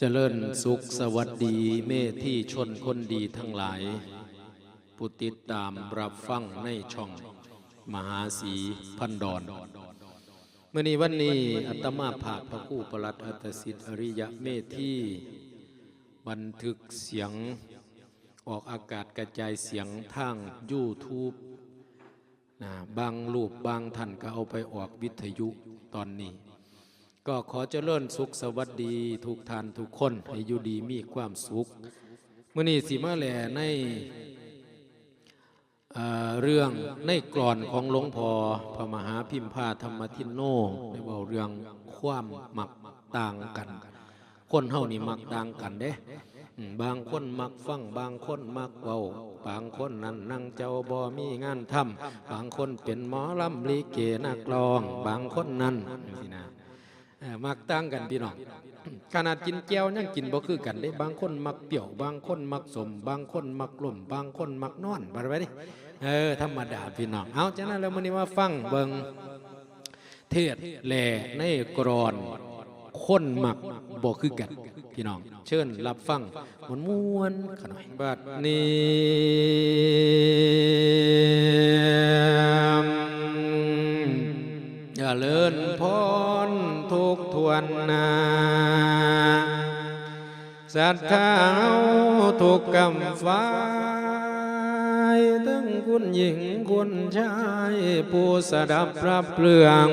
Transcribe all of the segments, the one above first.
เจริญสุขสวัสดีเมที่ชนคนดีทั้งหลาย ผู้ติดตามรับฟังในช่อง มหาสีพันดอนเมื่อนี้วันนี้อัตมาภาพพระคู่ประหลัดอัตสิทธิอริยะเมธีบันทึกเสียงออกอากาศกระจายเสียงทางยูทูบนะบางรูปบางท่านก็เอาไปออกวิทยุตอนนี้ ก็ขอเจริญสุขสวัสดีทุกท่านทุกคนให้อยู่ดีมีความสุขมื่อนี้สิมาแหล่ในเเรื่องในกรอนของหลวงพ่อพระมหาพิมพาธรรมทินโนได้เบาเรื่องความมักต่างกัน คนเฮานี่มักต่างกันเด้บางคนมักฟังบางคนมักเบาบางคนนั่นนั่งเจ้าบ่มีงานทำบางคนเป็นหมอลำลิเกนักรอง บางคนนั่นจังซี้นะ มักต่างกันพี่น้องขนาดกินแก้วยังกินบ่คือกันได้บางคนมักเปรี้ยวบางคนมักสม บางคนมักล่มบางคนมักนอนบาดไปดิเออธรรมดาพี่น้องเอาจากนั้นแล้วมื้อนี้มาฟังเบิ่งเทศแหล่ในกรอนคนมักบ่คือกันพี่น้อง เชิญรับฟังมันม่วนขน่อยบัดนี้ เลินพรทุกทวนนาศรัทธาเอาทุกกำฟ้ายทั้งคุณหญิงคุณชาย ผู้สดับรับเรื่อง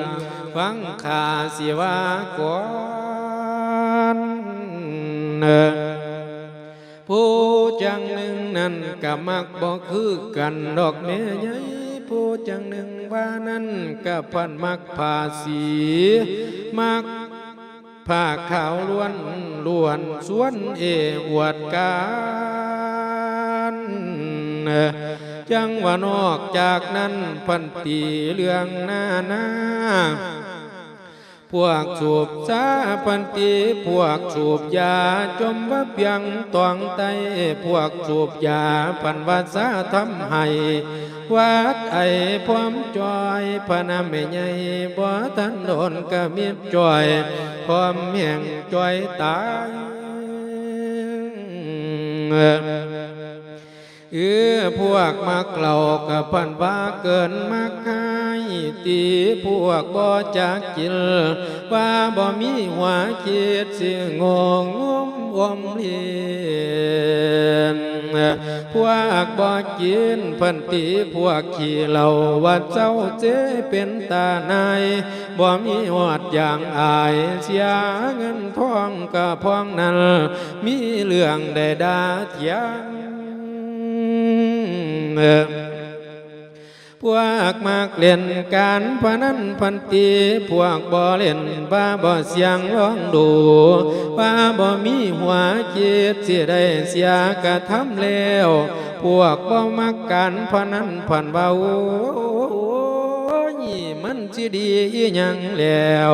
ฟังข่าสิวาก่อนเอ่อผู้จังหนึ่งนั้นก็มักบอกคือกันดอกแม่ใหญ่ ผู้จังหนึ่งว่านั้นก็พันมักผ่าสีมักผ้าขาวล้วนล้วนสวนเออวดการจังว่านอกจากนั้นพันตีเรื่องหน้าหน้า พวกสูบสาพันตีพวกสูบยาจมว่าเพียงตองไตพวกสูบยาพันวาสาทำให้วัดไอพร้อมจอยพนามไม่ใหญ่บ่ทันโดนกระมีบจอยพร้อมเมียงจอยตายเออพวกมักเหล่ากับพันว่าเกินมักห้ ตีพวกบ่จักกินว่าบ่มีหัวคิดสิงงงมอมเลียนพวกบ่กินพันตีพวกขี้เหล่าว่าเจ้าเจเป็นตาในบ่มีหอดอย่างอายเสียเงินทองก็พองนั้น มีเรื่องใดดาเทียง พวกมากเล่นการพนันพันตีพวกบ่เล่นบ้าบ่เสียงร้องดูว่าบ่มีหัวจิตสิได้เสียกระทำแล้วพวกบ่มักการพนันพันเบาโอ้ยมันสิดีอีหยังแล้ว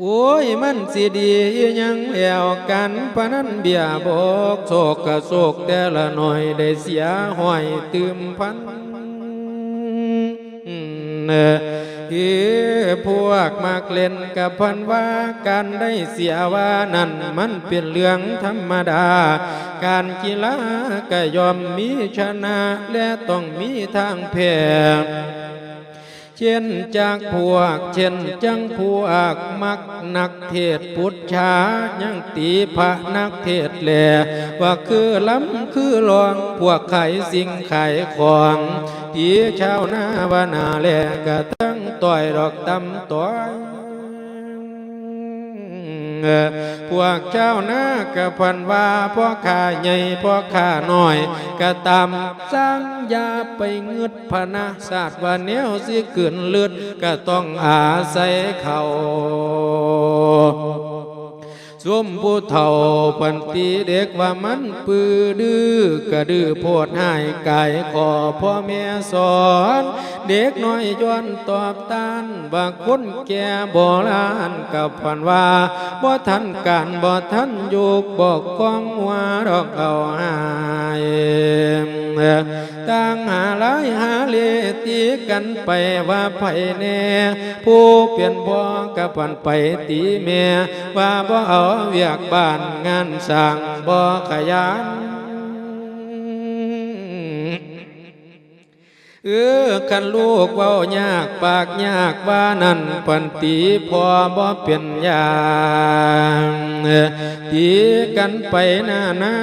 โอ้ยมันสิดียังแล้วกันพนันเบียบอกโศกกะโศกแต่ละหน่อยได้เสียห้อยตืมพัน ออเอพวกมากเล่นกับพันว่าการได้เสียว่านั่นมันเป็นเรื่องธรรมดา การกีฬาก็ยอมมีชนะและต้องมีทางแพ้ เช่นจากพวก เช่นจังพวกมักนักเทศพุทธายังตีพระนักเทศแหล่ว่าคือล้ำคือลองพวกไข่สิ่งไข่ของตีชาวนาบานาแหลกะตั้งต่อยดอกตำต่อย พวกเจ้าหน้ากะพันว่าพ่อข้าใหญ่พ่อข้าน้อยกะตามสร้างยาไปเงึดพนาศาสตร์ว่าแนวสิเกินเลือดก็ต้องอาศัยเขา สวมผู้เฒ่าปันตีเด็กว่ามันปือดื้อกะดื้อโพดให้กายขอพ่อแม่สอน เด็กน้อยย้อนตอบตานว่าคนแก่โบราณกับพันว่าบ่ทันการบ่ทันยุกบอกความว่าดอกเอาหาย ต่างหาหลายหาเลตีกันไปว่าไผแน่ผู้เปลี่ยนบ่กับผันไปตีแม่ว่าบ่เอาเวียกบ้านงานสร้างบ่ขยัน เออกันลูกเว้ายากปากยากว่านั่นปันตีพอบ่เป็นยางตีกันไปหน้าหน้า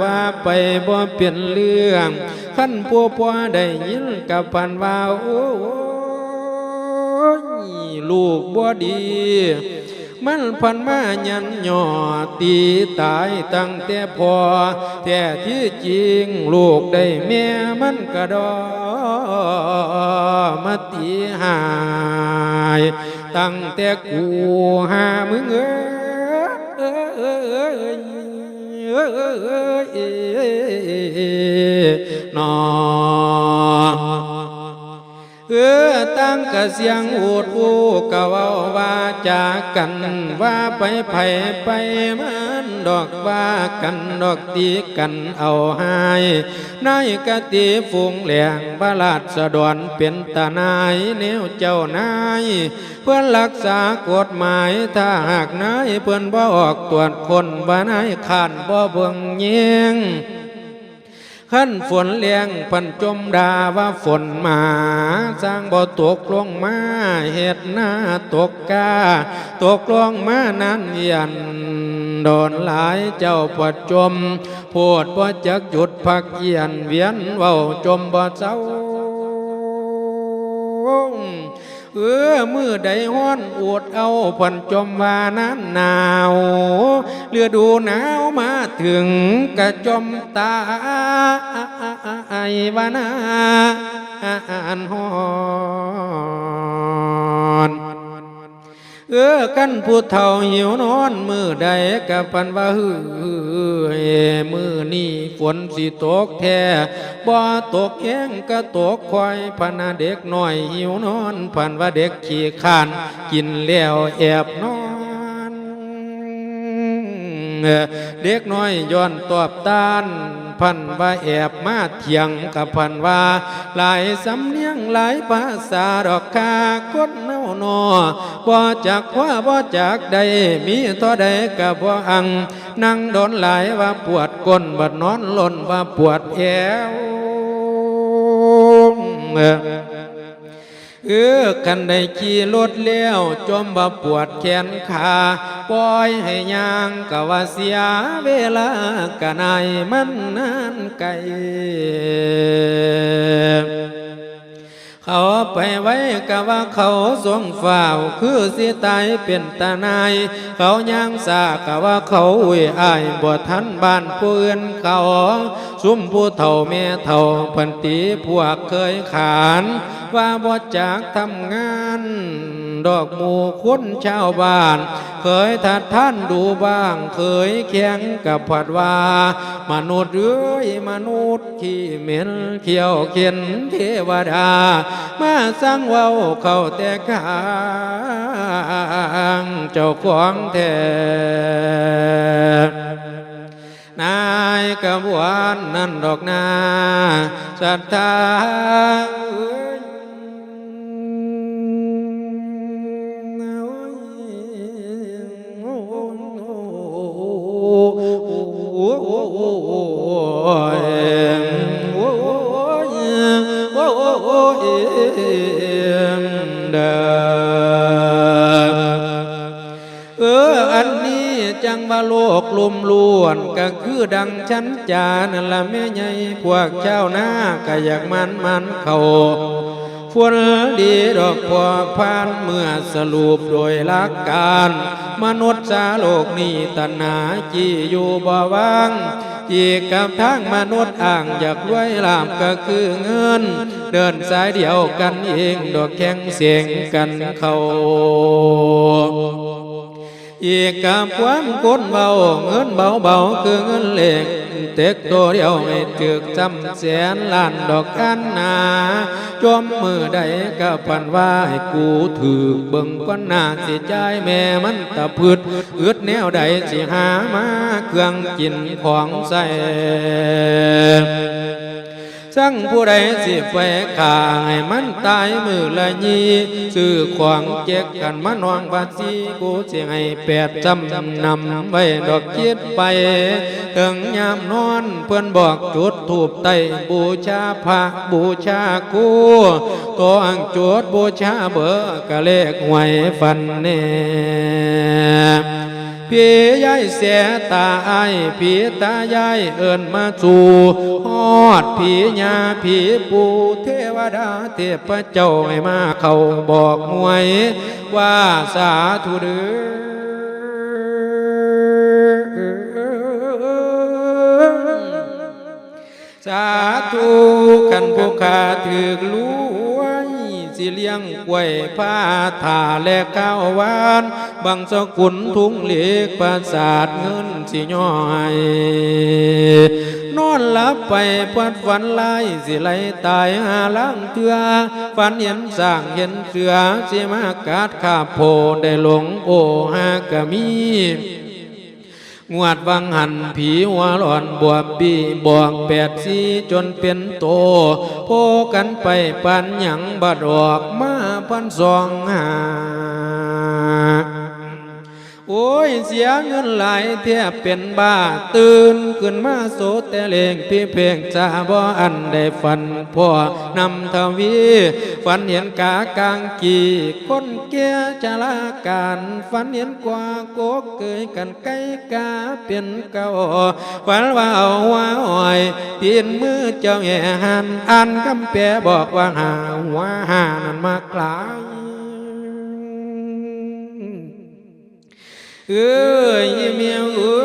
ว่าไปบ่เป็นเรื่องขั้นปัวปัวได้ยินกับพันว่าโอ้ยลูกบ่ดี มันพันมายันหย่อตีตายตั้งแต่พอแต่ที่จริงลูกได้แม่มันกระดอมาตีหาย ตั้งแต่กูหามึงเอ้ยเอ้ยเอ้ยเอ้ยเอ้ยนอ เออตั้งกะเสียงอูดอูกะเว้าว่าจากกันว่าไปไผไปมันดอกว่ากันดอกตีกันเอาหายนายกะตีฝูงแหลงบาลาดสะดอนเป็นตานายแนวเจ้านาย เพื่อรักษากฎหมายถ้าหากนายเพื่อนบ่ออกตรวจคนว่านายขานบ่เบิ่งเยียง ขั้นฝนเลี้ยงพันจมดาว่าฝนมาสร้างบ่ตกลงมาเห็ดหน้าตกกาตกลงมานั้นยันโดนหลายเจ้าปวดจมโพดบ่จักหยุดพักเยียนเวียนเว้าจมบ่เศร้า เออมือใดห้อนอวดเอาผ่อนจมวานั้นหนาวเรือดูหนาวมาถึงกระจมตาไอวานาอันหอน เออกันผู้เฒ่าหิวนอนมือใดกับปันว่าฮือมือนี่ฝนสิตกแท้บ่ตกแห้งก็ตกควายพนาเด็กน้อยหิวนอนพันว่าเด็กขี้ขาน กินแล้วแอบนอน เด็กน้อยย้อนตอบต้าน พันว่าแอบมาเถียงกับพันว่า หลายสำเนียงหลายภาษาดอกคาคนเน่านอบ่จากว่าบ่จากใดมีท่อใดกับบ่อัง นั่งโดนหลายว่าปวดก้นบัดนอนหล่นว่าปวดแอว เออกันได้ขี่รถเลี้ยวจมบ่ปวดแขนขาปล่อยให้ยางกะว่าเสียเวลากะนายมันนานไกล เขาไปไว้กะว่าเขาสวงฝ่าวคือสิตายเป็นตาหนาย เขาย่างสากะว่าเขาอุ้ยอายบ่ทันบ้านผู้อื่นเขาซุ่มผู้เฒ่าแม่เฒ่าพันตีพวกเคยขาน ว่าบ่จากทำงาน ดอกหมูคนชาวบ้าน เคยทัดท่านดูบ้าง เคยแข่งกับผัดว่ามนุษย์เอ้ยมนุษย์ขี้เหม็นเขียวเขียนเทวดา มาสร้างเว้าเข้าแต่กางเจ้าของแท้นายกระบวนนั่นดอกนาศรัทธา จังว่าโลกลุมล้วนก็คือดังชั้นจานั่นละแม่ใหญ่พวกเจ้าหน้าก็อยากมันมันเขาฝนดีดอกพอพานเมื่อสรุปโดยหลักการ มนุษย์สาโลกนี้ตัณหาจีอยู่บ่ว่างจีกับทางมนุษย์อ่างอยากรวยลามก็คือเงิน เดินสายเดียวกันเองดอกแข่งเสียงกันเขา อีกกับความคนเบาเงินเบาเบาคือเงินเหล็กเต็กตัวเดียวไม่ถึกจำแสนล้านดอกกันนาจมมือใดก็ปันว่าให้กูถือเบิ่งก้นหน้าสิใจแม่มันตะพืดอึดแนวใดสิหามาเครื่องกินของใส่ สั่งผู้ใดสิไปขาให้มันตายมือละยีซื้อขวางเจ็กกันมานองบาสีกูสิให้แปดจำนำไว้ดอกคิดไป ถึงยามนอนเพื่อนบอกจุดถูบไตบูชาพระบูชากูตัวอังจุดบูชาเบอร์กะเลขหวยฟันเน่ พี่ยายเสียตาไอายพี่ตายายเอินมาสู่ฮอดผีญาผีปูเทวดาเทพเจ้าให้มาเขาบอกหวย ว่าสาธุเดือสาธุกันผู้ขาถือลวย สิเลี้ยงกล้วยผ้าถาและข้าวหวานบางสกุลทุ่งเหล็กประสาทเงินสิย่อยนอนหลับไปพัดฝันลายสิไหลตายหาล้างเถือฝันเห็นสร้างเห็นเสือสิมากาดขาโพได้หลงโอหากะมี งวดวังหันผีหัวหลอนบวบบีบวกแปดสีจนเป็นโตโพกันไปปันหยังบัดออกมาพันสองหา โอ้ยเสียเงินหลายแทบเป็นบ้าตื่นขึ้นมาโสแต่เลงพี่เพลงจาบ่อันได้ฝันพ่อนำทวีฝันเห็นกากางกีคนเกียจะลาการฝันเห็นกว่าโกกเกยกันไกลกาเป็นเก่าฝันว่าเอาว่าอ่อยปีนมือเจ้าแห่หันอันคำแปลบอกว่าหาว่าหานั้นมากลาย เอ้ยเมียเอ้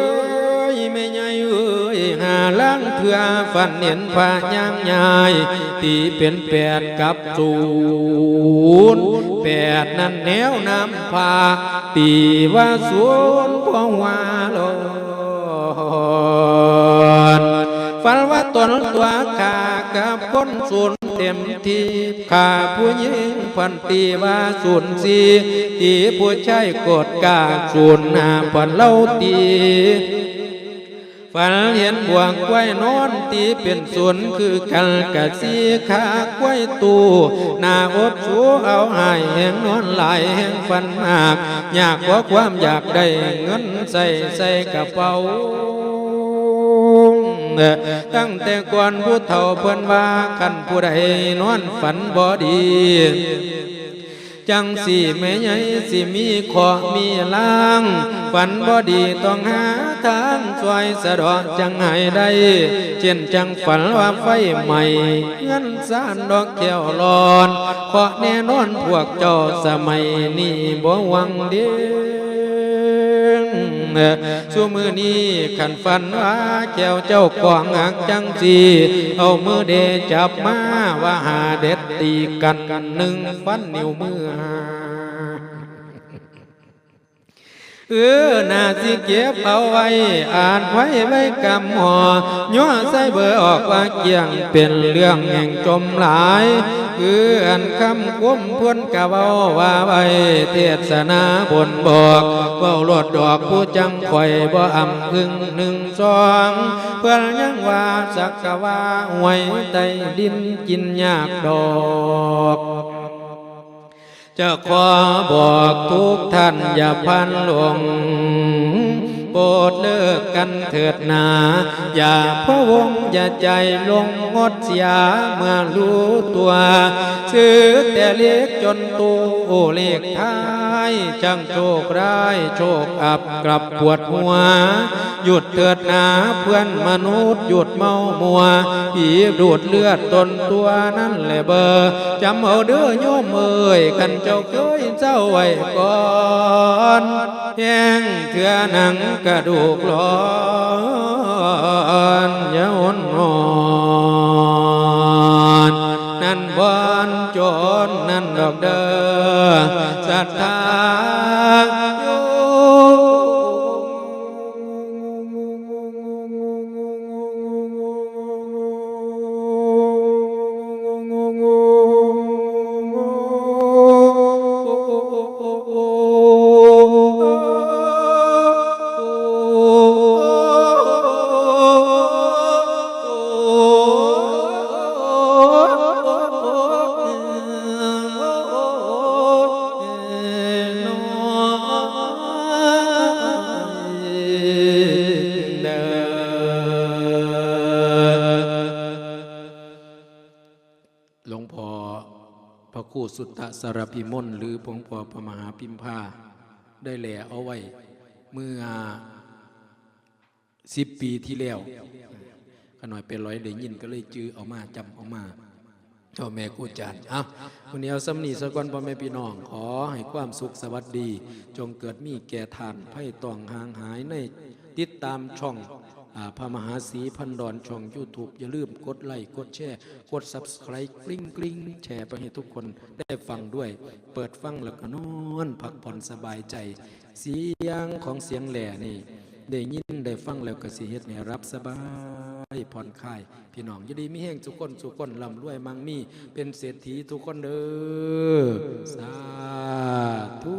ยแม่ใหญ่เอ้ยหาล้างเถื่อฝันเห็นพระยางยายตีเป็นแปดกับศูนแปดนั่นแนวน้ำพาตีว่าศูนย์พอวาลนฝันว่าตนตัวขากับคนศูน เต็มที่ขาผู้หญิงพันตีว่าศูนย์สีตีผู้ชายกดกาศูนย์หาพันเล่าตีฝันเห็นบวงกล้วยนอนตีเป็นสวนคือกันกะสีขากล้วยตูหน้าอดสูเอาหายแห่งนอนหลายแห่งฟันมาก อยากว่าความอยากได้เงินใส่ใส่กระเป๋า ตั้งแต่ก่อนผู้เฒ่าเพิ่นว่าคันผู้ใดนอนฝันบ่ดีจังสี่แม่ใหญ่สิมีขอมีล่าง ฝันบ่ดีต้องหาทางช่วยสะดอกจังให้ได้ เช่นจังฝันว่าไฟใหม่เงินสานดอกแก้วรอนขอแน่นอนพวกเจ้าสมัยนี้บ่หวังเดีชั่ สู้มือนี้ขันฝันว่าแก้วเจ้ากวางหางจังสีเอามือเดจับมาว่าหาเด็ดตีกันกันหนึ่งฟันนิ้วมือหา เออนาสิเก็บเอาไว้ อ่านไว้ไว้กำหอย่อใส่เบอร์ออกว่าเกี่ยงเป็นเรื่องแห่งจมหลายคืออันคำคุ้มพ้นกะเว้าว่าไว้เทศนาบนบอกเว้าลดดอกผู้จังข่อยบ่อำพึงหนึ่งสองเพื่อนยังว่าสักกะว่าหวยใต้ดินกินยากดอก จะขอบอกทุกท่านอย่าพันหลง ปรดเลิกกันเถิดนา อย่าพะวงอย่าใจลงงดเสียเมื่อรู้ตัวซื้อแต่เล็กจนโตเลขท้ายจังโชคร้ายโชคอับกลับปวดหัว หยุดเถิดนาเพื่อนมนุษย์หยุดเมามัวผีดูดเลือดตนตัวนั่นแหละเบอร์จำเอาเด้อโยมเอ้ยกันเจ้าเคยเจ้าไว้ก่อน แห้งเถื่อหนังกระดูกหลอนย่าอ่อนนอนนั่นบอนจนนั่นดอกเด้อศรัทธา สุตตะสารพิมลหรือหลวงพอพระมหาพิมพาได้แหล่เอาไว้ เมื่อสิบปีที่แล้วขน่อยเป็นร้อยได้ยินก็เลยจื้อเอามาจำเอามาพ่อแม่ครูจารย์อะวันนี้เอาสำนีสกอนพ่อแม่พี่น้อง ขอให้ความสุขสวัสดี จงเกิดมีแก่ทานไพ่ต้องห่างหายในติดตามช่อง พระมหาศรีพันดอนช่อง YouTube อย่าลืมกดไลค์กดแชร์กด Subscribe กลิ้งกลิ้งแชร์ไปให้ทุกคนได้ฟังด้วย เปิดฟังแล้วก็นอนพักผ่อนสบายใจ เสียงของเสียงแหล่นี่ ได้ยินได้ฟังแล้วก็สิเฮ็ดให้รับสบายผ่อนคลาย พี่น้องอย่าดีมีแห้งทุกคนทุกคนร่ำรวยมังมี เป็นเศรษฐีทุกคนเด้อสาธุ